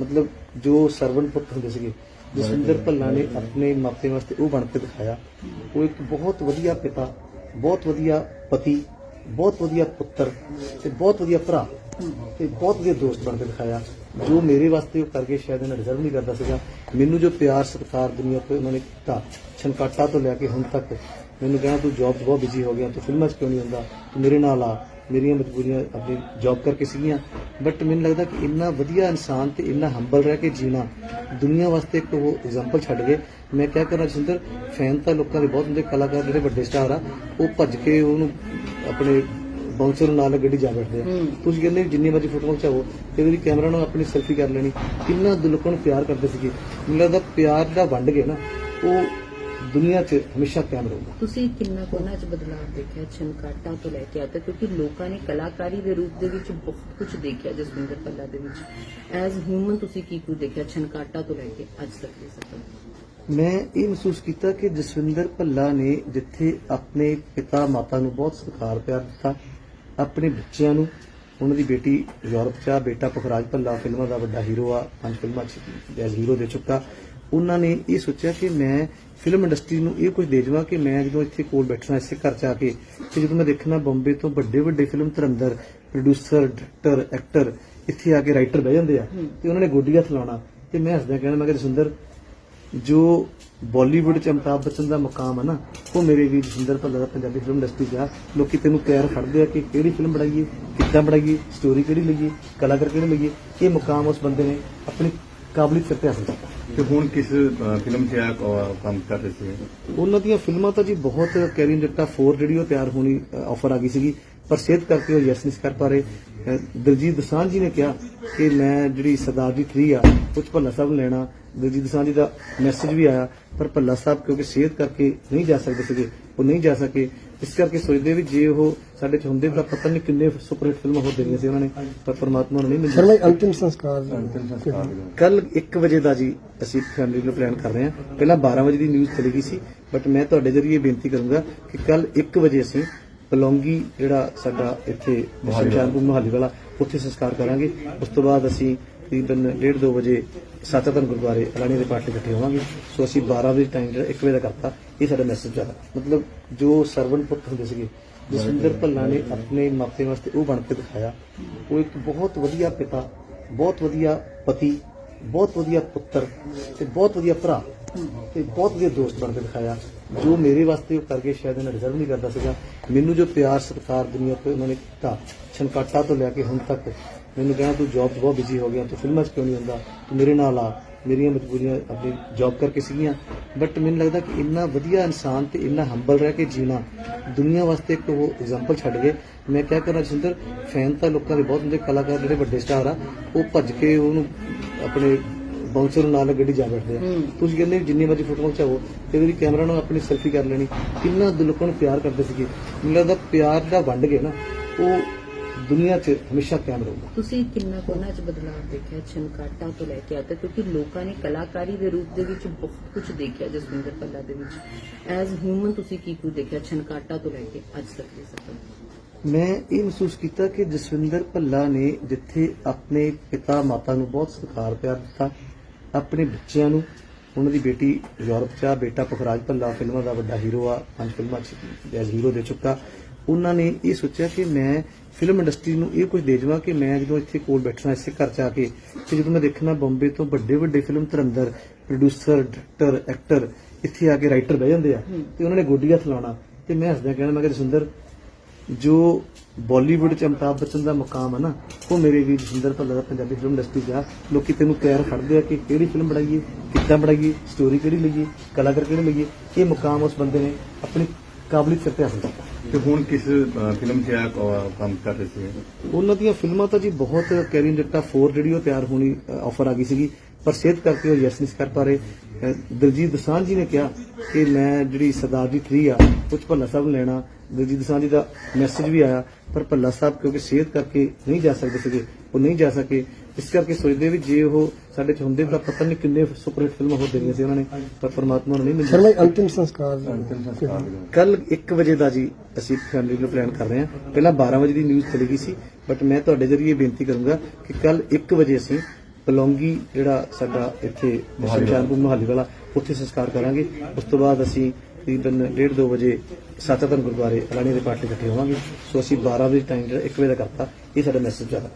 ਮਤਲਬ ਜੋ ਸਰਵਣ ਪੁੱਤ ਹੁੰਦੇ ਸੀਗੇ, ਜਸਵਿੰਦਰ ਭੱਲਾ ਨੇ ਆਪਣੇ ਮਾਪੇ ਵਾਸਤੇ ਉਹ ਬਣ ਕੇ ਦਿਖਾਇਆ। ਉਹ ਇੱਕ ਬਹੁਤ ਵਧੀਆ ਪਿਤਾ, ਬਹੁਤ ਵਧੀਆ ਪਤੀ, ਬਹੁਤ ਵਧੀਆ ਪੁੱਤਰ ਤੇ ਬਹੁਤ ਵਧੀਆ ਭਰਾ ਤੇ ਬਹੁਤ ਵਧੀਆ ਦੋਸਤ ਬਣ ਕੇ ਦਿਖਾਇਆ। ਜੋ ਮੇਰੇ ਵਾਸਤੇ ਉਹ ਕਰਕੇ ਸ਼ਾਇਦ ਇਹਨਾਂ ਡਿਜ਼ਰਵ ਨਹੀਂ ਕਰਦਾ ਸੀਗਾ। ਮੈਨੂੰ ਜੋ ਪਿਆਰ, ਸਤਿਕਾਰ ਦੁਨੀਆ ਤੋਂ ਉਹਨਾਂ ਨੇ ਕੀਤਾ ਛਨਕਾਟਾ ਤੋਂ ਲੈ ਕੇ ਹੁਣ ਤੱਕ, ਮੈਨੂੰ ਕਹਿਣਾ ਤੂੰ ਜੌਬ 'ਚ ਬਹੁਤ ਬਿਜ਼ੀ ਹੋ ਗਿਆ, ਤੂੰ ਫਿਲਮਾਂ 'ਚ ਕਿਉਂ ਨਹੀਂ ਹੁੰਦਾ? ਤੂੰ ਮੇਰੇ ਨਾਲ ਆ ਮੇਰੀਆਂ ਮਜਬੂਰੀਆਂ ਆਪਣੀ ਜੌਬ ਕਰਕੇ ਸੀਗੀਆਂ। ਬਟ ਮੈਨੂੰ ਲੱਗਦਾ ਕਿ ਇੰਨਾ ਵਧੀਆ ਇਨਸਾਨ ਤੇ ਇੰਨਾ ਹੰਬਲ ਰਹਿ ਕੇ ਜੀਣਾ ਦੁਨੀਆ ਵਾਸਤੇ ਇੱਕ ਉਹ ਐਗਜ਼ਾਮਪਲ ਛੱਡ ਗਏ। ਮੈਂ ਕਿਹਾ ਕਰਨਾ ਜਿੰਦਰ ਫੈਨ ਤਾਂ ਲੋਕਾਂ ਦੇ ਬਹੁਤ ਹੁੰਦੇ ਕਲਾਕਾਰ ਜਿਹੜੇ ਵੱਡੇ ਸਟਾਰ ਆ ਉਹ ਭੱਜ ਕੇ ਉਹਨੂੰ ਆਪਣੇ ਬਾਉਂਸਰ ਨਾਲ ਗੱਡੀ ਜਾ ਬੈਠਦੇ ਆ। ਤੁਸੀਂ ਕਹਿੰਦੇ ਜਿੰਨੀ ਮਰਜ਼ੀ ਫੋਟੋਆਂ ਖਿਚਾਓ ਤੇ ਉਹਦੀ ਕੈਮਰਾ ਨਾਲ ਆਪਣੀ ਸੈਲਫੀ ਕਰ ਲੈਣੀ। ਕਿੰਨਾ ਦਿਲ ਲੋਕਾਂ ਨੂੰ ਪਿਆਰ ਕਰਦੇ ਸੀਗੇ। ਮੈਨੂੰ ਲੱਗਦਾ ਪਿਆਰ ਜਿਹੜਾ ਵੰਡ ਗਏ ਨਾ ਉਹ ਦੁਨੀਆ 'ਚ ਹਮੇਸ਼ਾ ਕਾਇਮ ਰਹੂਗਾ। ਤੁਸੀਂ ਕਿੰਨਾ ਕੁ ਉਹਨਾਂ 'ਚ ਬਦਲਾਅ ਦੇਖਿਆ ਛਨਕਾਟਾ ਤੋਂ ਲੈ ਕੇ आता ਕਿਉਂਕਿ ਲੋਕਾਂ ਨੇ ਕਲਾਕਾਰੀ ਦੇ ਰੂਪ ਦੇ ਵਿੱਚ ਬਹੁਤ ਕੁਝ ਦੇਖਿਆ ਜਸਵਿੰਦਰ ਪੱਲਾ ਦੇ ਵਿੱਚ। ਐਜ਼ ਹਿਊਮਨ ਤੁਸੀਂ ਕੀ ਕੁਝ ਦੇਖਿਆ ਛਨਕਾਟਾ ਤੋਂ ਲੈ ਕੇ ਅੱਜ ਤੱਕ ਦੇ ਸਫਰ ਮੈਂ ਇਹ ਮਹਿਸੂਸ ਕੀਤਾ ਕਿ ਜਸਵਿੰਦਰ ਭੱਲਾ ਨੇ ਜਿੱਥੇ ਆਪਣੇ ਪਿਤਾ ਮਾਤਾ ਨੂੰ ਬਹੁਤ ਸਤਿਕਾਰ ਪਿਆਰ ਦਿੱਤਾ ਆਪਣੇ ਬੱਚਿਆਂ ਨੂੰ ਉਹਨਾਂ ਦੀ ਬੇਟੀ ਯੂਰਪ 'ਚ ਬੇਟਾ ਪੁਖਰਾਜ ਭੱਲਾ ਫਿਲਮਾਂ ਦਾ ਵੱਡਾ ਹੀਰੋ ਆ ਪੰਜ ਫਿਲਮਾਂ 'ਚ ਹੀਰੋ ਦੇ ਚੁੱਕਾ। ਉਹਨਾਂ ਨੇ ਇਹ ਸੋਚਿਆ ਕਿ ਮੈਂ ਫਿਲਮ ਇੰਡਸਟਰੀ ਨੂੰ ਇਹ ਕੁਝ ਦੇ ਜਾਵਾਂ ਕਿ ਮੈਂ ਜਦੋਂ ਇੱਥੇ ਕੋਲ ਬੈਠਣਾ ਇਸੇ ਘਰ 'ਚ ਆ ਕੇ, ਤੇ ਜਦੋਂ ਮੈਂ ਦੇਖਣਾ ਬੰਬੇ ਤੋਂ ਵੱਡੇ ਵੱਡੇ film Dharmendra producer director actor ਇੱਥੇ ਆ ਕੇ ਰਾਈਟਰ ਬਹਿ ਜਾਂਦੇ ਆ, ਤੇ ਉਹਨਾਂ ਨੇ ਗੋਡੀ ਹੱਥ ਲਾਉਣਾ। ਤੇ ਮੈਂ ਹੱਸਦਿਆਂ ਕਹਿਣਾ, ਮੈਂ ਕਿ ਸੁੰਦਰ ਜੋ ਬਾਲੀਵੁੱਡ ਚ ਅਮਿਤਾਭ ਬੱਚਨ ਦਾ ਮੁਕਾਮ ਹੈ ਨਾ, ਉਹ ਮੇਰੇ ਵੀ ਜਿੰਦਰ ਭੱਲਾ ਦਾ ਪੰਜਾਬੀ ਫਿਲਮ ਇੰਡਸਟਰੀ ਦਾ ਲੋਕੀ ਤੈਨੂੰ ਪਿਆਰ ਫੜਦੇ ਆ ਕਿ ਕਿਹੜੀ ਫਿਲਮ ਬਣਾਈਏ, ਕਿੱਦਾਂ ਬਣਾਈਏ ਸਟੋਰੀ ਕਿਹੜੀ ਲਈਏ, ਕਲਾਕਾਰ ਕਿਹੜੇ ਲਈਏ। ਇਹ ਮੁਕਾਮ ਉਸ ਬੰਦੇ ਨੇ ਆਪਣੀ ਕਾਬਲੀਅਤ ਤੇ ਹਾਸਲ ਕੀਤਾ ਤੇ ਹੁਣ ਕਿਸ ਅ, ਫਿਲਮ 'ਚ ਆ ਕ- ਕੰਮ ਕਰ ਰਹੇ ਸੀ? ਉਹਨਾਂ ਦੀਆਂ ਫਿਲਮਾਂ ਤਾਂ ਜੀ ਬਹੁਤ ਕੈਰੀਨ ਜੱਟਾ 4 ਜਿਹੜੀ ਉਹ ਤਿਆਰ ਹੋਣੀ ਆਫਰ ਆ ਗਈ ਸੀਗੀ ਪਰ ਸਿਹਤ ਕਰਕੇ ਉਹ ਯੈਸ ਨਹੀਂ ਸੀ ਕਰ ਪਾ ਰਹੇ। ਦਿਲਜੀਤ ਦਸਾਂਝ ਜੀ ਨੇ ਕਿਹਾ ਕਿ ਮੈਂ ਜਿਹੜੀ ਸਰਦਾਰ ਜੀ 3 ਆ ਕੁਝ ਭੱਲਾ ਸਾਹਿਬ ਨੂੰ ਲੈਣਾ। ਦਿਲਜੀਤ ਦਸਾਂਝ ਜੀ ਦਾ ਮੈਸੇਜ ਵੀ ਆਇਆ ਪਰ ਭੱਲਾ ਸਾਹਿਬ ਕਿਉਂਕਿ ਸਿਹਤ ਕਰਕੇ ਨਹੀਂ ਜਾ ਸਕਦੇ ਸੀਗੇ ਉਹ ਨਹੀਂ ਜਾ ਸਕੇ। ਇਸ ਕਰਕੇ ਸੋਚਦੇ ਵੀ ਜੇ ਉਹ ਸਾਡੇ ਚ ਹੁੰਦੇ ਤਾਂ ਪਤਾ ਨਹੀਂ ਕਿੰਨੇ ਸੁਪਰ ਹਿੱਟ ਫਿਲਮਾਂ ਹੋ ਦੇਣੀਆਂ ਸੀ ਉਹਨਾਂ ਨੇ ਪਰ ਪਰਮਾਤਮਾ ਨੂੰ ਨਹੀਂ ਮਿਲੀ ਸ਼ਰਮਾ ਜੀ, ਅੰਤਿਮ ਸੰਸਕਾਰ। ਕੱਲ 1 ਵਜੇ ਦਾ ਜੀ ਅਸੀਂ ਫੈਮਿਲੀ ਨੂੰ ਪਲਾਨ ਕਰ ਰਹੇ ਹਾਂ। ਪਹਿਲਾਂ 12 ਵਜੇ ਦੀ ਨਿਊਜ਼ ਚਲੀ ਗਈ ਸੀ ਬਟ ਮੈਂ ਤੁਹਾਡੇ ਜਰੀਏ ਬੇਨਤੀ ਕਰੂੰਗਾ ਕਿ ਕੱਲ 1 ਵਜੇ ਅਸੀਂ ਪਲੌਂਗੀ ਜਿਹੜਾ ਸਾਡਾ ਇੱਥੇ ਸ਼ਮਸ਼ਾਨਪੁਰ ਮੁਹਾਲੀ ਵਾਲਾ ਉੱਥੇ ਸੰਸਕਾਰ ਕਰਾਂਗੇ। ਉਸ ਤੋਂ ਬਾਅਦ ਅਸੀਂ ਤਕਰੀਬਨ 1:30 2 ਵਜੇ ਸੱਚਤਨ ਗੁਰਦੁਆਰੇ ਅਲਾਣੀ ਦੇ ਪਾਠ ਲਈ ਇਕੱਠੇ ਹੋਵਾਂਗੇ। ਸੋ ਅਸੀਂ 12 ਵਜੇ ਟਾਈਮ ਜਿਹੜਾ 1 ਵਜੇ ਦਾ ਕਰਤਾ ਇਹ ਸਾਡਾ ਮੈਸੇਜ ਆ। ਮਤਲਬ ਜੋ ਸਰਵਣ ਪੁੱਤ ਹੁੰਦੇ ਸੀਗੇ ਜਸਵਿੰਦਰ ਭੱਲਾ ਨੇ ਆਪਣੇ ਮਾਪੇ ਵਾਸਤੇ ਉਹ ਬਣ ਕੇ ਦਿਖਾਇਆ। ਉਹ ਇੱਕ ਬਹੁਤ ਵਧੀਆ ਪਿਤਾ ਬਹੁਤ ਵਧੀਆ ਪਤੀ ਬਹੁਤ ਵਧੀਆ ਪੁੱਤਰ ਤੇ ਬਹੁਤ ਵਧੀਆ ਭਰਾ। ਤੇ ਬਹੁਤ ਵਧੀਆ ਦੋਸਤ ਬਣ ਕੇ ਦਿਖਾਇਆ। ਜੋ ਮੇਰੇ ਵਾਸਤੇ ਉਹ ਕਰਕੇ ਸ਼ਾਇਦ ਇਹਨਾਂ ਡਿਜ਼ਰਵ ਨਹੀਂ ਕਰਦਾ ਸੀਗਾ। ਮੈਨੂੰ ਜੋ ਪਿਆਰ, ਸਤਿਕਾਰ ਦੁਨੀਆ ਤੋਂ ਉਹਨਾਂ ਨੇ ਕੀਤਾ ਛਨਕਾਟਾ ਤੋਂ ਲੈ ਕੇ ਹੁਣ ਤੱਕ, ਮੈਨੂੰ ਕਹਿਣਾ ਤੂੰ ਜੌਬ 'ਚ ਬਹੁਤ ਬਿਜ਼ੀ ਹੋ ਗਿਆ, ਤੂੰ ਫਿਲਮਾਂ 'ਚ ਕਿਉਂ ਨਹੀਂ ਹੁੰਦਾ? ਤੂੰ ਮੇਰੇ ਨਾਲ ਆ, ਮੇਰੀਆਂ ਮਜਬੂਰੀਆਂ ਆਪਣੀ ਜੌਬ ਕਰਕੇ ਸੀਗੀਆਂ। ਬਟ ਮੈਨੂੰ ਲੱਗਦਾ ਕਿ ਇੰਨਾ ਵਧੀਆ ਇਨਸਾਨ ਤੇ ਇੰਨਾ ਹੰਬਲ ਰਹਿ ਕੇ ਜੀਣਾ, ਦੁਨੀਆ ਵਾਸਤੇ ਇੱਕ ਉਹ ਐਗਜ਼ਾਮਪਲ ਛੱਡ ਗਏ। ਮੈਂ ਕਿਹਾ ਕਰਨਾ ਜਿੰਦਰ ਫੈਨ ਤਾਂ ਲੋਕਾਂ ਦੇ ਬਹੁਤ ਹੁੰਦੇ, ਕਲਾਕਾਰ ਜਿਹੜੇ ਵੱਡੇ ਸਟਾਰ ਆ, ਉਹ ਭੱਜ ਕੇ ਉਹਨੂੰ ਆਪਣੇ ਬਾਉਂਸਰ ਨਾਲ ਗੱਡੀ ਜਾ ਬੈਠਦੇ ਆ। ਤੁਸੀਂ ਕਹਿੰਦੇ ਵੀ ਜਿੰਨੀ ਮਰਜ਼ੀ ਫੋਟੋਆਂ ਖਿਚਾਓ ਤੇ ਉਹਦੀ ਕੈਮਰਾ ਨਾਲ ਆਪਣੀ ਸੈਲਫੀ ਕਰ ਲੈਣੀ। ਕਿੰਨਾ ਦਿਲ ਲੋਕਾਂ ਨੂੰ ਪਿਆਰ ਕਰਦੇ ਸੀਗੇ। ਮੈਨੂੰ ਲੱਗਦਾ ਪਿਆਰ ਦਾ ਵੰਡ ਗਏ ਨਾ ਉਹ ਦੁਨੀਆ 'ਚ ਹਮੇਸ਼ਾ ਕਾਇਮ ਰਹੂਗਾ। ਤੁਸੀਂ ਕਿੰਨਾ ਕੁ ਉਹਨਾਂ 'ਚ ਬਦਲਾਅ ਦੇਖਿਆ ਛਨਕਾਟਾ ਤੋਂ ਲੈ ਕੇ आता ਕਿਉਂਕਿ ਲੋਕਾਂ ਨੇ ਕਲਾਕਾਰੀ ਦੇ ਰੂਪ ਦੇ ਵਿੱਚ ਬਹੁਤ ਕੁਝ ਦੇਖਿਆ ਜਸਵਿੰਦਰ ਪੱਲਾ ਦੇ ਵਿੱਚ। ਐਜ਼ ਹਿਊਮਨ ਤੁਸੀਂ ਕੀ ਕੁਝ ਦੇਖਿਆ ਛਨਕਾਟਾ ਤੋਂ ਲੈ ਕੇ ਅੱਜ ਤੱਕ ਦੇ ਸਫਰ ਮੈਂ ਇਹ ਮਹਿਸੂਸ ਕੀਤਾ ਕਿ ਜਸਵਿੰਦਰ ਭੱਲਾ ਨੇ ਜਿੱਥੇ ਆਪਣੇ ਪਿਤਾ ਮਾਤਾ ਨੂੰ ਬਹੁਤ ਸਤਿਕਾਰ ਪਿਆਰ ਦਿੱਤਾ ਆਪਣੇ ਬੱਚਿਆਂ ਨੂੰ ਉਹਨਾਂ ਦੀ ਬੇਟੀ ਯੂਰਪ 'ਚ ਆ ਬੇਟਾ ਪੁਖਰਾਜ ਭੱਲਾ ਫਿਲਮਾਂ ਦਾ ਵੱਡਾ ਹੀਰੋ ਆ ਪੰਜ ਫਿਲਮਾਂ 'ਚ ਐਜ਼ ਹੀਰੋ ਦੇ ਚੁੱਕਾ। ਉਹਨਾਂ ਨੇ ਇਹ ਸੋਚਿਆ ਕਿ ਮੈਂ ਫਿਲਮ ਇੰਡਸਟਰੀ ਨੂੰ ਇਹ ਕੁਝ ਦੇ ਜਾਵਾਂ ਕਿ ਮੈਂ ਜਦੋਂ ਇੱਥੇ ਕੋਲ ਬੈਠਣਾ ਇਸੇ ਘਰ 'ਚ ਆ ਕੇ ਤੇ ਜਦੋਂ ਮੈਂ ਦੇਖਣਾ ਬੰਬੇ ਤੋਂ ਵੱਡੇ ਵੱਡੇ film Dharmendra producer director actor ਇੱਥੇ ਆ ਕੇ ਰਾਈਟਰ ਬਹਿ ਜਾਂਦੇ ਆ ਤੇ ਉਹਨਾਂ ਨੇ ਗੋਡੀ ਹੱਥ ਲਾਉਣਾ। ਤੇ ਮੈਂ ਹੱਸਦਿਆਂ ਕਹਿਣਾ ਮੈਂ ਕਿ ਸੁੰਦਰ ਜੋ ਬਾਲੀਵੁੱਡ ਚ ਅਮਿਤਾਭ ਬੱਚਨ ਦਾ ਮੁਕਾਮ ਹੈ ਨਾ ਉਹ ਮੇਰੇ ਵੀਰ ਜਿੰਦਰ ਭੱਲਾ ਦਾ ਪੰਜਾਬੀ ਫਿਲਮ ਇੰਡਸਟਰੀ ਦਾ ਲੋਕੀ ਤੈਨੂੰ ਪਿਆਰ ਫੜਦੇ ਆ ਕਿ ਕਿਹੜੀ ਫਿਲਮ ਬਣਾਈਏ ਕਿੱਦਾਂ ਬਣਾਈਏ ਸਟੋਰੀ ਕਿਹੜੀ ਲਈਏ ਕਲਾਕਾਰ ਕਿਹੜੇ ਲਈਏ ਇਹ ਮੁਕਾਮ ਉਸ ਬੰਦੇ ਨੇ ਆਪਣੀ ਕਾਬਲੀਅਤ ਤੇ ਹਾਸਲ ਕੀਤਾ ਤੇ ਹੁਣ ਕਿਸ ਫਿਲਮ 'ਚ ਆ ਕੰਮ ਕਰ ਰਹੇ ਸੀ? ਉਹਨਾਂ ਦੀਆਂ ਫਿਲਮਾਂ ਤਾਂ ਜੀ ਬਹੁਤ ਕੈਰੀਨ ਜੱਟਾ 4 ਜਿਹੜੀ ਉਹ ਤਿਆਰ ਹੋਣੀ ਆਫਰ ਆ ਗਈ ਸੀਗੀ ਪਰ ਸਿਹਤ ਕਰਕੇ ਉਹ ਯੈਸ ਨਹੀਂ ਕਰ ਪਾ ਰਹੇ। ਦਿਲਜੀਤ ਦਸਾਂਝ ਜੀ ਨੇ ਕਿਹਾ ਕਿ ਮੈਂ ਜਿਹੜੀ ਸਰਦਾਰ ਜੀ 3 ਆ ਕੁਝ ਭੱਲਾ ਸਾਹਿਬ ਲੈਣਾ ਦਿਲਜੀਤ ਦਸਾਂਝ ਜੀ ਦਾ ਮੈਸੇਜ ਵੀ ਆਇਆ ਪਰ ਭੱਲਾ ਸਾਹਿਬ ਕਿਉਂਕਿ ਸਿਹਤ ਕਰਕੇ ਨਹੀਂ ਜਾ ਸਕਦੇ ਸੀਗੇ ਉਹ ਨਹੀਂ ਜਾ ਸਕੇ ਇਸ ਕਰਕੇ ਸੋਚਦੇ ਵੀ ਜੇ ਉਹ ਸਾਡੇ ਚ ਹੁੰਦੇ ਤਾਂ ਪਤਾ ਨਹੀਂ ਕਿੰਨੇ ਸੁਪਰ ਹਿੱਟ ਫਿਲਮਾਂ ਹੋ ਦੇਣੀਆਂ ਸੀ ਉਹਨਾਂ ਨੇ ਪਰ ਪਰਮਾਤਮਾ ਨੂੰ ਨਹੀਂ ਮਿਲੀ ਸ਼ਰਮਾ ਜੀ, ਅੰਤਿਮ ਸੰਸਕਾਰ ਅੰਤਿਮ। ਕੱਲ 1 ਵਜੇ ਦਾ ਜੀ ਅਸੀਂ ਫੈਮਿਲੀ ਨੂੰ ਪਲਾਨ ਕਰ ਰਹੇ ਹਾਂ ਪਹਿਲਾਂ 12 ਵਜੇ ਦੀ ਨਿਊਜ਼ ਚਲੀ ਗਈ ਸੀ ਬਟ ਮੈਂ ਤੁਹਾਡੇ ਜਰੀਏ ਬੇਨਤੀ ਕਰੂੰਗਾ ਕਿ ਕੱਲ 1 ਵਜੇ ਅਸੀਂ ਪਲੌਂਗੀ ਜਿਹੜਾ ਸਾਡਾ ਇੱਥੇ। ਸ਼ਮਸ਼ਾਨਪੁਰ ਮੁਹਾਲੀ ਵਾਲਾ ਉੱਥੇ ਸੰਸਕਾਰ ਕਰਾਂਗੇ ਉਸ ਤੋਂ ਬਾਅਦ ਅਸੀਂ ਤਕਰੀਬਨ 1.5 2 ਵਜੇ ਸੱਚਖੰਡ ਗੁਰਦੁਆਰੇ ਅਲਾਣੀ ਦੇ ਪਾਠ ਲਈ ਇਕੱਠੇ ਹੋਵਾਂਗੇ। ਸੋ ਅਸੀਂ 12 ਵਜੇ ਟਾਈਮ ਜਿਹੜਾ 1 ਵਜੇ ਦਾ ਕਰਤਾ, ਇਹ ਸਾਡਾ ਮੈਸੇਜ ਜ਼ਿਆਦਾ